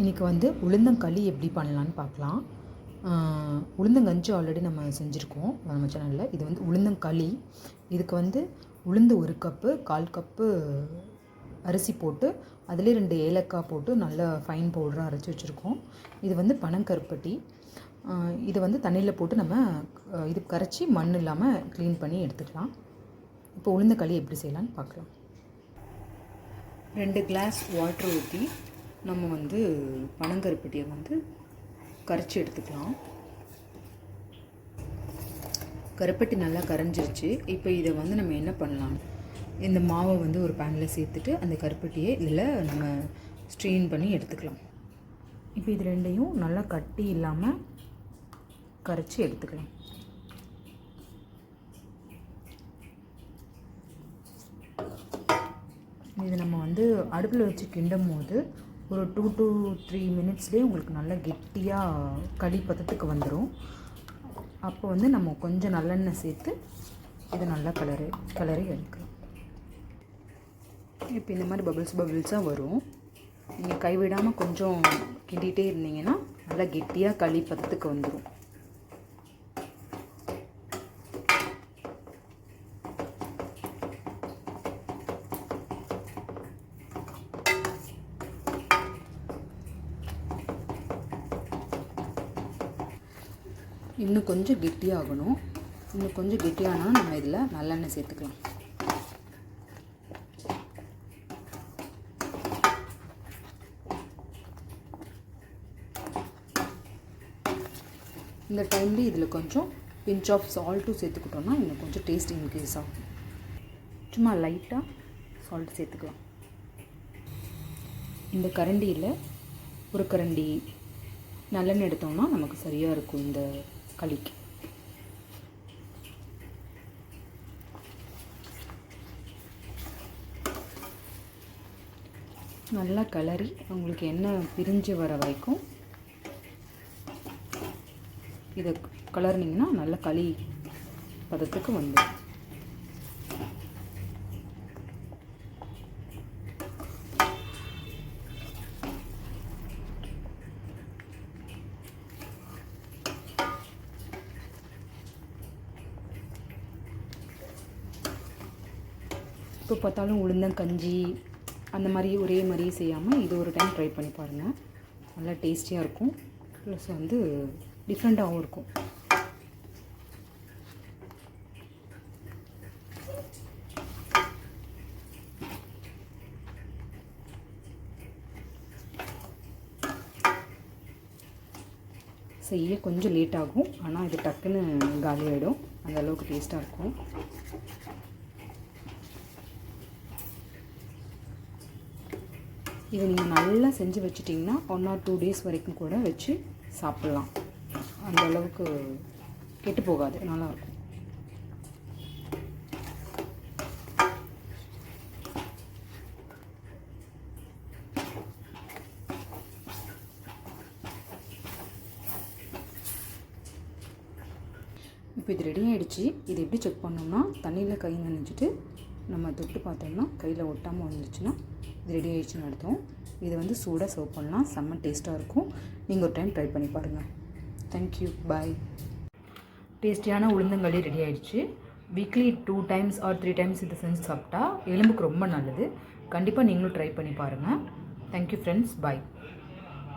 இன்றைக்கி வந்து உளுந்தங்களி எப்படி பண்ணலான்னு பார்க்கலாம். உளுந்தங்கஞ்சு உளுந்தங்கஞ்சி ஆல்ரெடி நம்ம செஞ்சுருக்கோம் நம்ம சேனலில் இது வந்து உளுந்தங்களி. இதுக்கு வந்து உளுந்து ஒரு கப்பு கால் கப்பு அரிசி போட்டு அதிலே ரெண்டு ஏலக்காய் போட்டு நல்லா ஃபைன் பவுடராக அரைச்சி வச்சுருக்கோம். இது வந்து பனங்கருப்பட்டி இதை வந்து தண்ணியில் போட்டு நம்ம இது கரைச்சி மண் இல்லாமல் க்ளீன் பண்ணி எடுத்துக்கலாம். இப்போ உளுந்தங்களி எப்படி செய்யலான்னு பார்க்கலாம். ரெண்டு கிளாஸ் வாட்டர் ஊற்றி நம்ம வந்து பனங்கருப்பட்டியை வந்து கரைச்சி எடுத்துக்கலாம். கருப்பட்டி நல்லா கரைஞ்சிருச்சு. இப்போ இதை வந்து நம்ம என்ன பண்ணலாம்? இந்த மாவை வந்து ஒரு பேனில் சேர்த்துட்டு அந்த கருப்பட்டியை இதில் நம்ம ஸ்ட்ரெயின் பண்ணி எடுத்துக்கலாம். இப்போ இது ரெண்டையும் நல்லா கட்டி இல்லாமல் கரைச்சி எடுத்துக்கலாம். இது நம்ம வந்து அடுப்பில் வச்சு கிண்டும் போது ஒரு டூ டு த்ரீ மினிட்ஸ்லேயே உங்களுக்கு நல்லா கெட்டியாக களி பதத்துக்கு வந்துடும் அப்போ வந்து நம்ம கொஞ்சம் நல்லெண்ணெய் சேர்த்து இதை நல்லா கலரு கலரி எடுக்கலாம். இப்போ இந்த மாதிரி பபிள்ஸ் பபிள்ஸாக வரும். நீங்கள் கைவிடாமல் கொஞ்சம் கிண்டிகிட்டே இருந்தீங்கன்னா நல்லா கெட்டியாக களி பதத்துக்கு வந்துடும் இன்னும் கொஞ்சம் கெட்டியாகணும். இன்னும் கொஞ்சம் கெட்டியானா நம்ம இதில் நல்லெண்ணெய் சேர்த்துக்கலாம். இந்த டைம்லேயே இதில் கொஞ்சம் பிஞ்ச் ஆஃப் சால்ட்டும் சேர்த்துக்கிட்டோம்னா இன்னும் கொஞ்சம் டேஸ்ட் இன்க்ரீஸ் ஆகும். சும்மா லைட்டாக சால்ட் சேர்த்துக்கலாம். இந்த கரண்டியில் ஒரு கரண்டி நல்லெண்ணெய் எடுத்தோம்னா நமக்கு சரியாக இருக்கும் இந்த களிக்கு நல்லா கலரி உங்களுக்கு என்ன பிரிஞ்சு வர வரைக்கும் இதை கலர்னிங்கன்னா நல்ல களி பதத்துக்கு வந்துடும். இப்போ பார்த்தாலும் உளுந்தங்கஞ்சி அந்த மாதிரி ஒரே மாதிரியே செய்யாமல் இது ஒரு டைம் ட்ரை பண்ணி பாருங்கள் நல்லா டேஸ்டியாக இருக்கும். ப்ளஸ் வந்து டிஃப்ரெண்ட்டாகவும் இருக்கும். செய்ய கொஞ்சம் லேட் ஆகும். ஆனால் இது டக்குன்னு காலி ஆகிடும் அந்த அளவுக்கு டேஸ்ட்டாக இருக்கும். இதை நீங்கள் நல்லா செஞ்சு வச்சுட்டிங்கன்னா ஒன் ஆர் டூ டேஸ் வரைக்கும் கூட வச்சு சாப்பிட்லாம். அந்த அளவுக்கு கெட்டு போகாது நல்லாயிருக்கும் இப்போ இது ரெடி ஆகிடுச்சு இது எப்படி செக் பண்ணோம்னா தண்ணியில் கை நினைச்சிட்டு நம்ம தொட்டு பார்த்தோம்னா கையில் ஒட்டாமல் வந்துச்சுன்னா இது ரெடி ஆகிடுச்சுன்னு அர்த்தம். இதை வந்து சூடாக சர்வ் பண்ணலாம். செம்ம டேஸ்ட்டாக இருக்கும். நீங்கள் ஒரு டைம் ட்ரை பண்ணி பாருங்கள் தேங்க்யூ பாய் டேஸ்டியான உளுந்தங்களி ரெடி ஆகிடுச்சு weekly two times or three times இதை செஞ்சு சாப்பிட்டா எலும்புக்கு ரொம்ப நல்லது. கண்டிப்பாக நீங்களும் ட்ரை பண்ணி பாருங்கள் தேங்க்யூ ஃப்ரெண்ட்ஸ் பாய்